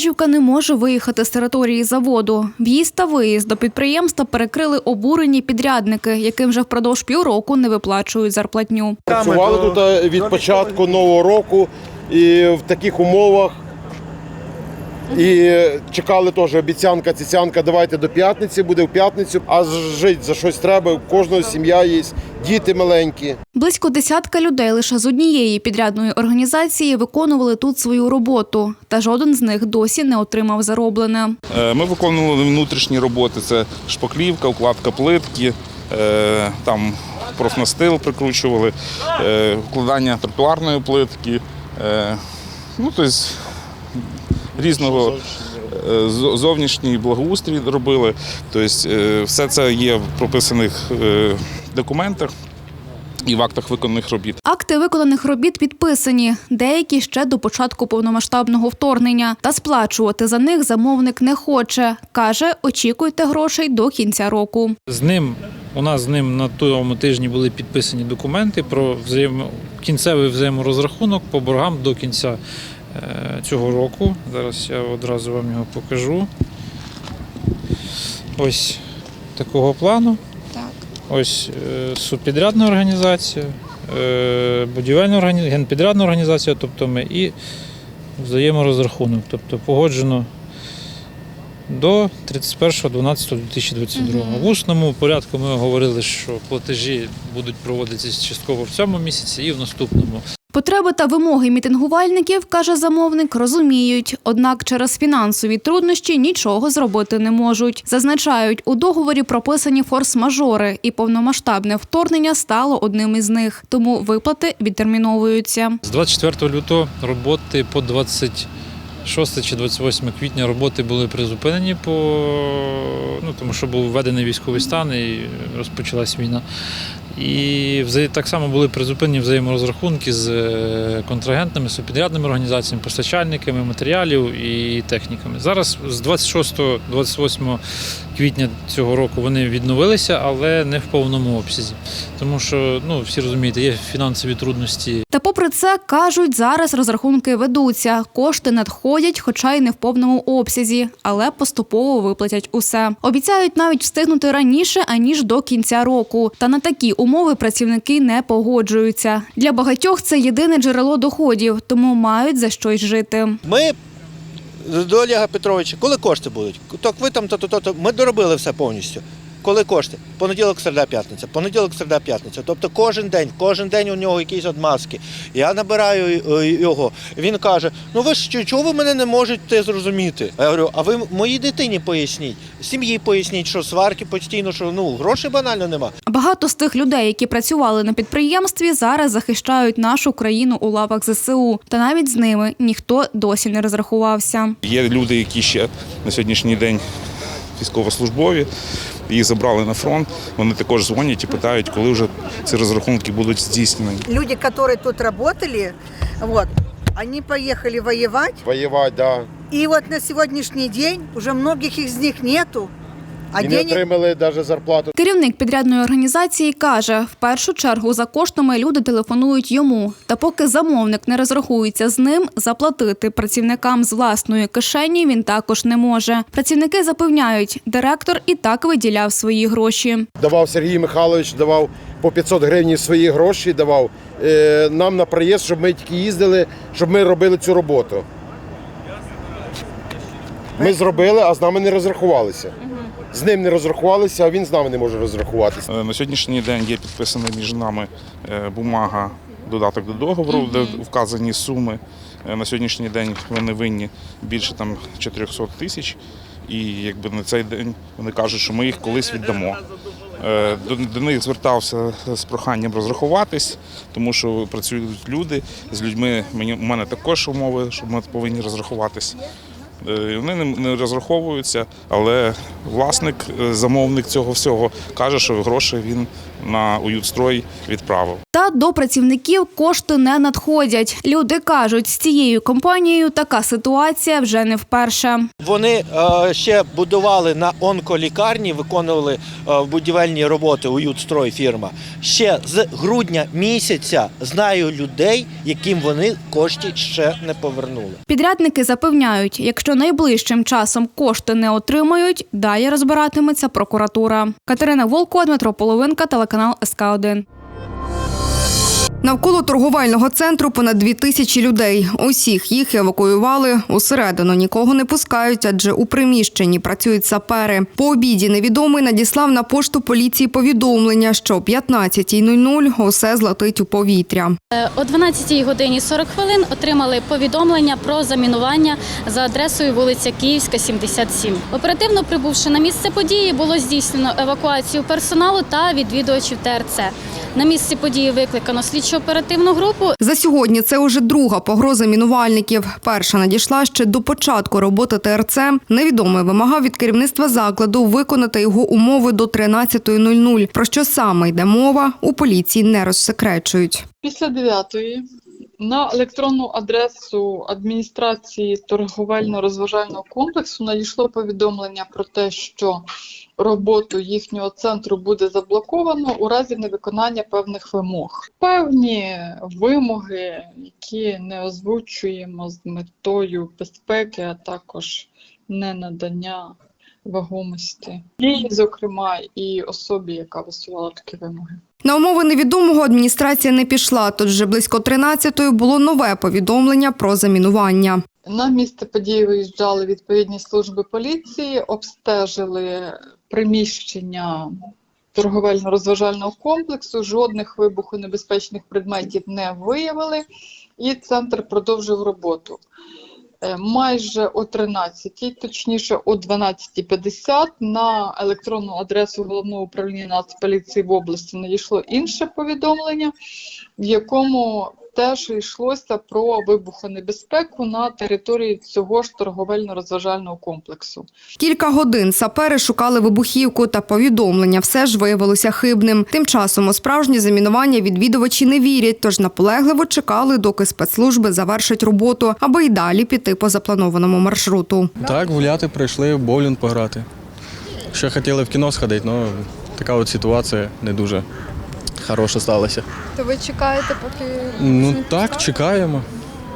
Вантажівка не може виїхати з території заводу. В'їзд та виїзд до підприємства перекрили обурені підрядники, яким вже впродовж півроку не виплачують зарплатню. Працювали тут е, від початку нового року і в таких умовах. І чекали теж обіцянка, цяцянка, давайте до п'ятниці, буде в п'ятницю. А жити за щось треба. У кожного сім'я є, діти маленькі. Близько десятка людей лише з однієї підрядної організації виконували тут свою роботу, та жоден з них досі не отримав зароблене. Е, Ми виконували внутрішні роботи: це шпаклівка, укладка плитки, е, там профнастил прикручували, е, вкладання тротуарної плитки. Ну, тобто різного е, зовнішній благоустрій робили. Тобто е, все це є в прописаних е, документах і в актах виконаних робіт. Акти виконаних робіт підписані, деякі ще до початку повномасштабного вторгнення. Та сплачувати за них замовник не хоче. Каже, очікуйте грошей до кінця року. З ним у нас з ним на тому тижні були підписані документи про взаємо... кінцевий взаєморозрахунок по боргам до кінця цього року. Зараз я одразу вам його покажу. Ось такого плану. Так. Ось е, субпідрядна організація, е, будівельна організація, генпідрядна організація, тобто ми і взаєморозрахунок, тобто погоджено до 31.12.2022. В усному порядку ми говорили, що платежі будуть проводитися частково в цьому місяці і в наступному. Потреби та вимоги мітингувальників, каже замовник, розуміють. Однак через фінансові труднощі нічого зробити не можуть. Зазначають, у договорі прописані форс-мажори, і повномасштабне вторгнення стало одним із них. Тому виплати відтерміновуються. З 24 лютого роботи по 26 чи 28 квітня роботи були призупинені по ну тому, що був введений військовий стан і розпочалась війна. І так само були призупинені взаєморозрахунки з контрагентними, контрагентами, субпідрядними організаціями, постачальниками матеріалів і техніками. Зараз з 26-28 квітня цього року вони відновилися, але не в повному обсязі. Тому що ну всі розумієте, є фінансові трудності попри це кажуть, зараз розрахунки ведуться. Кошти надходять, хоча й не в повному обсязі, але поступово виплатять усе. Обіцяють навіть встигнути раніше аніж до кінця року. Та на такі умови працівники не погоджуються. Для багатьох це єдине джерело доходів, тому мають за щось жити. Ми до Олега Петровича, коли кошти будуть? Так ви там то-то, то-то. Ми доробили все повністю. Коли кошти? Понеділок, середа, п'ятниця. Понеділок, середа, п'ятниця. Тобто кожен день, кожен день у нього якісь одмазки. Я набираю е, його. Він каже: Ну ви ж чого ви мене не можете зрозуміти? А Я говорю, а ви моїй дитині поясніть, сім'ї поясніть, що сварки постійно, що ну грошей банально нема. Багато з тих людей, які працювали на підприємстві, зараз захищають нашу країну у лавах ЗСУ. Та навіть з ними ніхто досі не розрахувався. Є люди, які ще на сьогоднішній день військовослужбові, їх забрали на фронт. Вони також дзвонять і питають, коли вже ці розрахунки будуть здійснені. люди, которые тут работали, вот, они поехали воевать, Воювати, да. и вот на сегодняшний день уже многих из них нету, а І не отримали навіть зарплату. Керівник підрядної організації каже, в першу чергу за коштами люди телефонують йому. Та поки замовник не розрахується з ним, заплатити працівникам з власної кишені він також не може. Працівники запевняють, директор і так виділяв свої гроші. Давав Сергій Михайлович, давав по 500 гривень свої гроші, давав е, нам на проїзд, щоб ми тільки їздили, щоб ми робили цю роботу. Ми зробили, а з нами не розрахувалися. З ним не розрахувалися, а він з нами не може розрахуватися. Е, На сьогоднішній день є підписана між нами е, бумага, додаток до договору, де вказані суми. Е, На сьогоднішній день вони винні більше там 400 тисяч. І якби на цей день вони кажуть, що ми їх колись віддамо. До, до них звертався з проханням розрахуватись, тому що працюють люди з людьми. Мені у мене також умови, що ми повинні розрахуватись. Вони не- не розраховуються, але власник, е, замовник цього всього, каже, що гроші він на уютстрой відправив. Та до працівників кошти не надходять. Люди кажуть, з цією компанією така ситуація вже не вперше. Вони е, ще будували на онколікарні, виконували е, будівельні роботи у Ютстрой фірма. Ще з грудня місяця знаю людей, яким вони кошти ще не повернули. Підрядники запевняють, якщо найближчим часом кошти не отримають, далі розбиратиметься прокуратура. Катерина Волко, Дмитро Половинка, телеканал СК 1 Навколо торговельного центру понад дві тисячі людей. Усіх їх евакуювали усередину. Нікого не пускають, адже у приміщенні працюють сапери. По обіді невідомий надіслав на пошту поліції повідомлення, що о 15.00 усе злетить у повітря. О 12 годині 40 хвилин отримали повідомлення про замінування за адресою вулиця Київська, 77. Оперативно прибувши на місце події, було здійснено евакуацію персоналу та відвідувачів ТРЦ. На місці події викликано слідчо-оперативну групу. За сьогодні це уже друга погроза мінувальників. Перша надійшла ще до початку роботи ТРЦ. Невідомий вимагав від керівництва закладу виконати його умови до 13.00. Про що саме йде мова, у поліції не розсекречують. Після 9 на електронну адресу адміністрації торговельно-розважального комплексу надійшло повідомлення про те, що роботу їхнього центру буде заблоковано у разі невиконання певних вимог. Певні вимоги, які не озвучуємо з метою безпеки, а також не надання вагомості, їй, зокрема, і особі, яка висувала такі вимоги. На умови невідомого адміністрація не пішла, тож вже близько 13-ї було нове повідомлення про замінування. На місце події виїжджали відповідні служби поліції, обстежили приміщення торговельно-розважального комплексу, жодних вибухонебезпечних предметів не виявили, і центр продовжив роботу. Е, Майже о 13, точніше о 12.50 на електронну адресу головного управління Нацполіції в області надійшло інше повідомлення, в якому теж йшлося про вибухонебезпеку на території цього ж торговельно-розважального комплексу. Кілька годин сапери шукали вибухівку та повідомлення все ж виявилося хибним. Тим часом у справжнє замінування відвідувачі не вірять, тож наполегливо чекали, доки спецслужби завершать роботу, аби й далі піти по запланованому маршруту. Так, гуляти прийшли, в боулінг пограти. Ще хотіли в кіно сходити, але така от ситуація не дуже хороша сталася. То ви чекаєте, поки Ну так, чекаємо.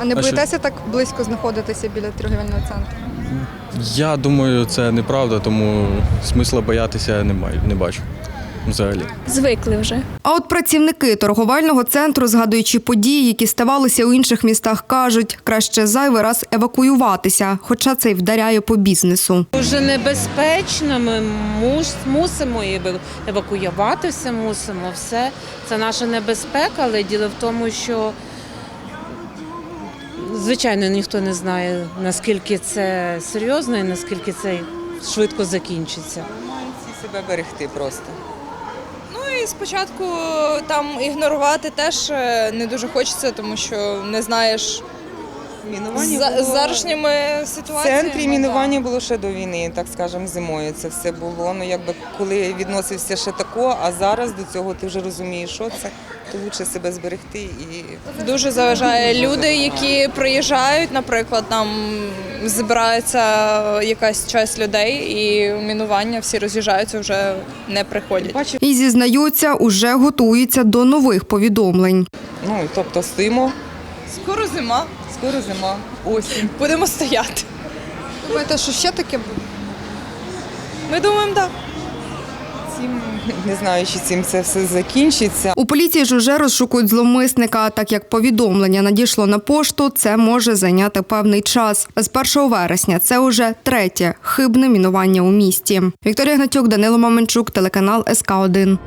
А не А що? боїтеся так близько знаходитися біля торгівельного центру? Я думаю, це неправда, тому смисла боятися немає, не бачу взагалі. Звикли вже. А от працівники торговельного центру, згадуючи події, які ставалися у інших містах, кажуть, краще зайвий раз евакуюватися, хоча це й вдаряє по бізнесу. Дуже небезпечно. Ми мусимо евакуюватися, мусимо все. Це наша небезпека, але діло в тому, що звичайно ніхто не знає, наскільки це серйозно і наскільки це швидко закінчиться. всі себе берегти просто. І спочатку там ігнорувати теж е, не дуже хочеться, тому що не знаєш Мінування за, було... з зарішніми В центрі мінування було ще до війни, так скажемо, зимою це все було. Ну якби коли відносився ще тако, а зараз до цього ти вже розумієш, що це, то краще себе зберегти і Дуже заважає люди, які приїжджають, наприклад, там збирається якась часть людей, і мінування всі роз'їжджаються, вже не приходять. І зізнаються, уже готуються до нових повідомлень. ну тобто стоїмо, Скоро зима, скоро зима, осінь. будемо стояти. Думаєте, що ще таке буде? Ми думаємо, так. Цим не знаю, чи цим це все закінчиться. У поліції ж уже розшукують зловмисника. Так як повідомлення надійшло на пошту, це може зайняти певний час. З 1 вересня це уже третє хибне мінування у місті. Вікторія Гнатюк, Данило Маменчук, телеканал СК 1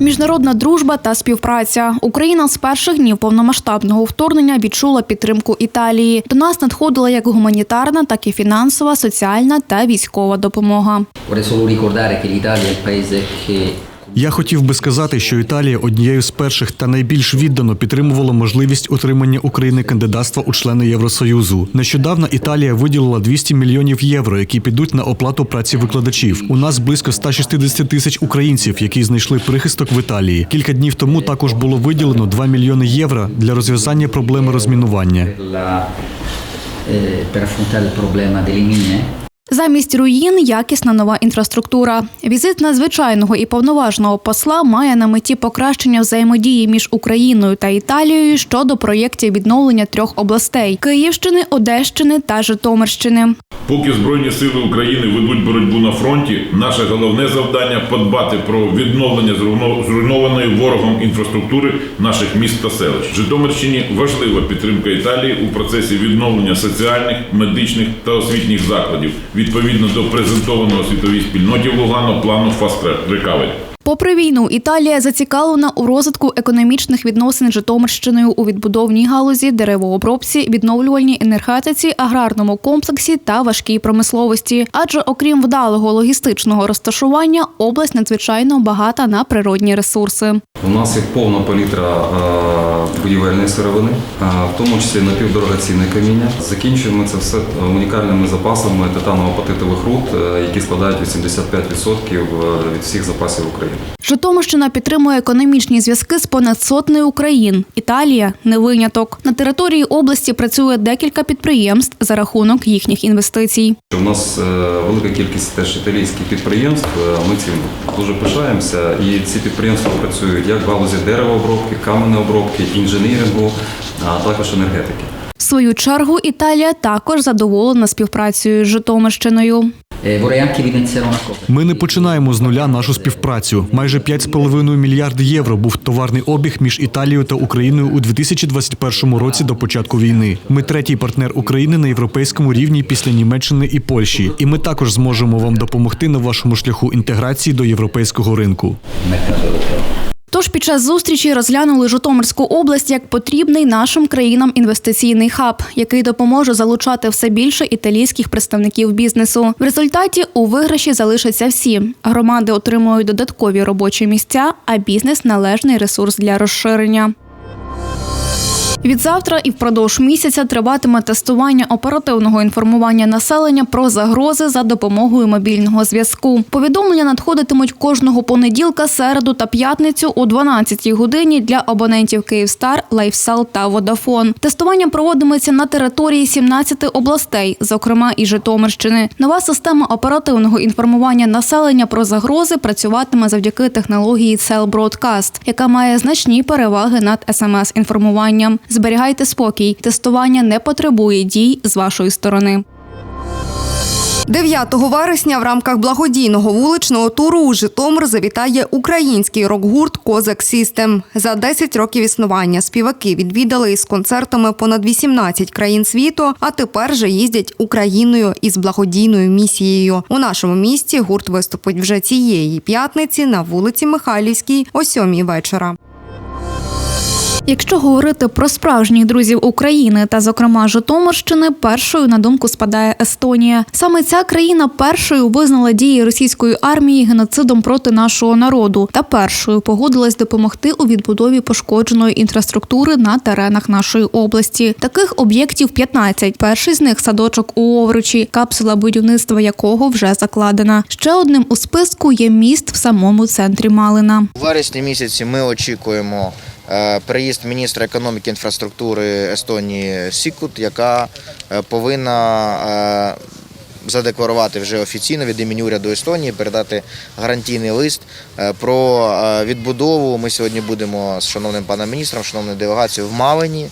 Міжнародна дружба та співпраця. Україна з перших днів повномасштабного вторгнення відчула підтримку Італії. До нас надходила як гуманітарна, так і фінансова, соціальна та військова допомога. Vorrei solo ricordare che l'Italia è Я хотів би сказати, що Італія однією з перших та найбільш віддано підтримувала можливість отримання України кандидатства у члени Євросоюзу. Нещодавно Італія виділила 200 мільйонів євро, які підуть на оплату праці викладачів. У нас близько 160 тисяч українців, які знайшли прихисток в Італії. Кілька днів тому також було виділено 2 мільйони євро для розв'язання проблеми розмінування. per affrontare il problema delle mine. Замість руїн якісна нова інфраструктура. Візит надзвичайного і повноважного посла має на меті покращення взаємодії між Україною та Італією щодо проєктів відновлення трьох областей Київщини, Одещини та Житомирщини. Поки Збройні сили України ведуть боротьбу на фронті, наше головне завдання подбати про відновлення зруйнованої ворогом інфраструктури наших міст та селищ. Житомирщині важлива підтримка Італії у процесі відновлення соціальних, медичних та освітніх закладів відповідно до презентованого світовій спільноті в Лугано плану Fast Recovery. Попри війну, Італія зацікавлена у розвитку економічних відносин з Житомирщиною у відбудовній галузі, деревообробці, відновлювальній енергетиці, аграрному комплексі та важкій промисловості. Адже окрім вдалого логістичного розташування, область надзвичайно багата на природні ресурси. У нас є повна палітра е, будівельної сировини, е, в тому числі напівдорогоцінне каміння. Закінчуємо це все унікальними запасами титаново-апатитових руд, е, які складають 85% від всіх запасів України. Житомирщина підтримує економічні зв'язки з понад сотнею країн. Італія не виняток. На території області працює декілька підприємств за рахунок їхніх інвестицій. У нас е, велика кількість теж італійських підприємств. е, Ми цим дуже пишаємося. І ці підприємства працюють як в галузі деревообробки, каменеобробки, інженірингу, а також енергетики. В свою чергу Італія також задоволена співпрацею з Житомирщиною. Evidenziare. Ми не починаємо з нуля нашу співпрацю. Майже 5,5 мільярд євро був товарний обіг між Італією та Україною у 2021 році до початку війни. Ми третій партнер України на європейському рівні після Німеччини і Польщі. І ми також зможемо вам допомогти на вашому шляху інтеграції до європейського ринку. Тож під час зустрічі розглянули Житомирську область як потрібний нашим країнам інвестиційний хаб, який допоможе залучати все більше італійських представників бізнесу. В результаті у виграші залишаться всі. Громади отримують додаткові робочі місця, а бізнес належний ресурс для розширення. Від завтра і впродовж місяця триватиме тестування оперативного інформування населення про загрози за допомогою мобільного зв'язку. Повідомлення надходитимуть кожного понеділка, середу та п'ятницю о 12 годині для абонентів Київстар, Лайфсел та Водафон. Тестування проводиметься на території 17 областей, зокрема і Житомирщини. Нова система оперативного інформування населення про загрози працюватиме завдяки технології Broadcast, яка має значні переваги над смс-інформуванням. Зберігайте спокій. Тестування не потребує дій з вашої сторони. 9 вересня в рамках благодійного вуличного туру у Житомир завітає український рок-гурт Козак Сістем. За 10 років існування співаки відвідали із концертами понад 18 країн світу, а тепер же їздять Україною із благодійною місією. У нашому місті гурт виступить вже цієї п'ятниці на вулиці Михайлівській о 7 вечора. Якщо говорити про справжніх друзів України та, зокрема, Житомирщини, першою на думку спадає Естонія. Саме ця країна першою визнала дії російської армії геноцидом проти нашого народу та першою погодилась допомогти у відбудові пошкодженої інфраструктури на теренах нашої області. Таких об'єктів 15. Перший з них садочок у Овручі, капсула будівництва якого вже закладена. Ще одним у списку є міст в самому центрі Малина. У вересні місяці ми очікуємо приїзд міністра економіки і інфраструктури Естонії Сікут, яка е, повинна е, задекларувати вже офіційно від імені уряду Естонії, передати гарантійний лист е, про е, відбудову. Ми сьогодні будемо з шановним паном міністром, шановною делегацією в Малині.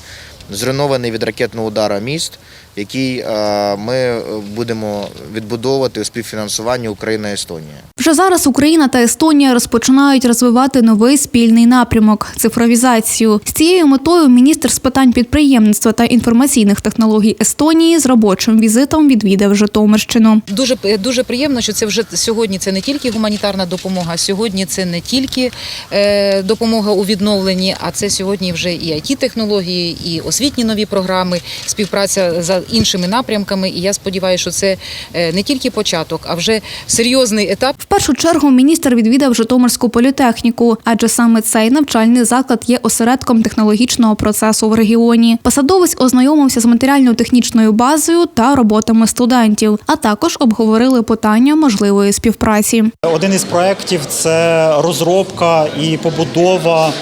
Зруйнований від ракетного удара міст, який е, ми будемо відбудовувати у співфінансуванні Україна Естонія. Вже зараз Україна та Естонія розпочинають розвивати новий спільний напрямок цифровізацію. З цією метою міністр з питань підприємництва та інформаційних технологій Естонії з робочим візитом відвідав Житомирщину. Дуже дуже приємно, що це вже сьогодні. Це не тільки гуманітарна допомога. Сьогодні це не тільки е, допомога у відновленні, а це сьогодні вже і it технології, і освітні нові програми, співпраця за іншими напрямками. І я сподіваюся, що це е, не тільки початок, а вже серйозний етап. В першу чергу міністр відвідав Житомирську політехніку, адже саме цей навчальний заклад є осередком технологічного процесу в регіоні. Посадовець ознайомився з матеріально-технічною базою та роботами студентів, а також обговорили питання можливої співпраці. Один із проєктів це розробка і побудова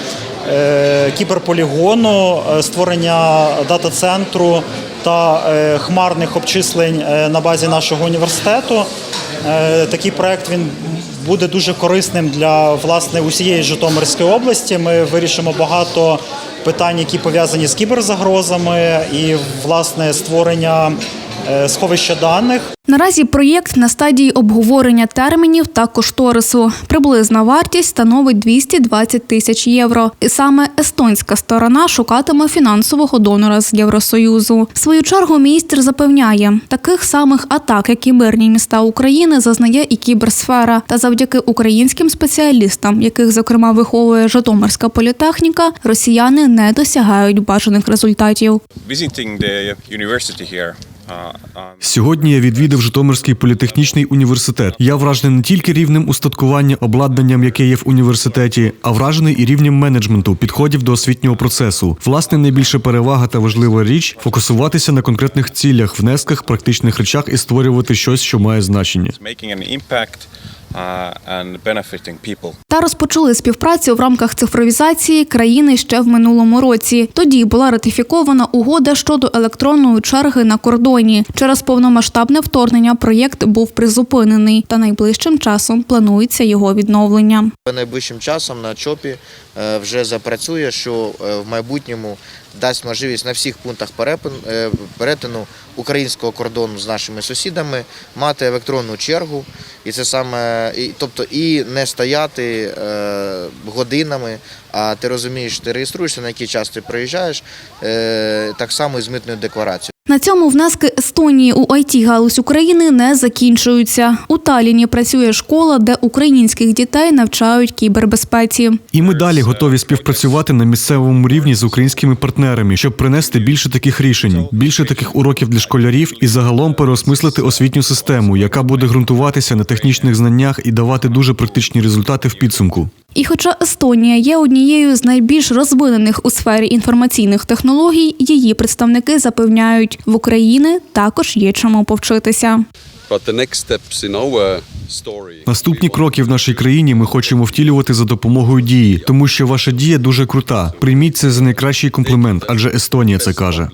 кіберполігону, е, створення дата-центру та е, хмарних обчислень е, на базі нашого університету. Е, Такий проєкт він буде дуже корисним для власне усієї Житомирської області. Ми вирішимо багато питань, які пов'язані з кіберзагрозами і власне створення е, сховища даних. Наразі проєкт на стадії обговорення термінів та кошторису. Приблизна вартість становить 220 тисяч євро. І саме естонська сторона шукатиме фінансового донора з Євросоюзу. В свою чергу міністр запевняє, таких самих атак, як кіберні міста України, зазнає і кіберсфера. Та завдяки українським спеціалістам, яких зокрема виховує Житомирська політехніка, росіяни не досягають бажаних результатів. visiting the university here. Сьогодні я відвідав Житомирський політехнічний університет. Я вражений не тільки рівнем устаткування, обладнанням, яке є в університеті, а вражений і рівнем менеджменту, підходів до освітнього процесу. Власне, найбільша перевага та важлива річ фокусуватися на конкретних цілях, внесках, практичних речах і створювати щось, що має значення. Uh, and benefiting people. Та розпочали співпрацю в рамках цифровізації країни ще в минулому році. Тоді була ратифікована угода щодо електронної черги на кордоні. Через повномасштабне вторгнення проєкт був призупинений, та найближчим часом планується його відновлення. Найближчим часом на ЧОПі е, вже запрацює, що е, в майбутньому дасть можливість на всіх пунктах е, перетину українського кордону з нашими сусідами мати електронну чергу, і це саме і, тобто і не стояти е, годинами. А ти розумієш, ти реєструєшся на який час ти приїжджаєш, е, так само і з митною декларацією. На цьому внески Естонії у it галузь України не закінчуються. У Таліні працює школа, де українських дітей навчають кібербезпеці. І ми далі готові співпрацювати на місцевому рівні з українськими партнерами, щоб принести більше таких рішень, більше таких уроків для школярів і загалом переосмислити освітню систему, яка буде ґрунтуватися на технічних знаннях і давати дуже практичні результати в підсумку. І хоча Естонія є однією з найбільш розвинених у сфері інформаційних технологій, її представники запевняють, в Україні також є чому повчитися. Наступні кроки в нашій країні ми хочемо втілювати за допомогою дії, тому що ваша дія дуже крута. Прийміть це за найкращий комплімент, адже Естонія це каже.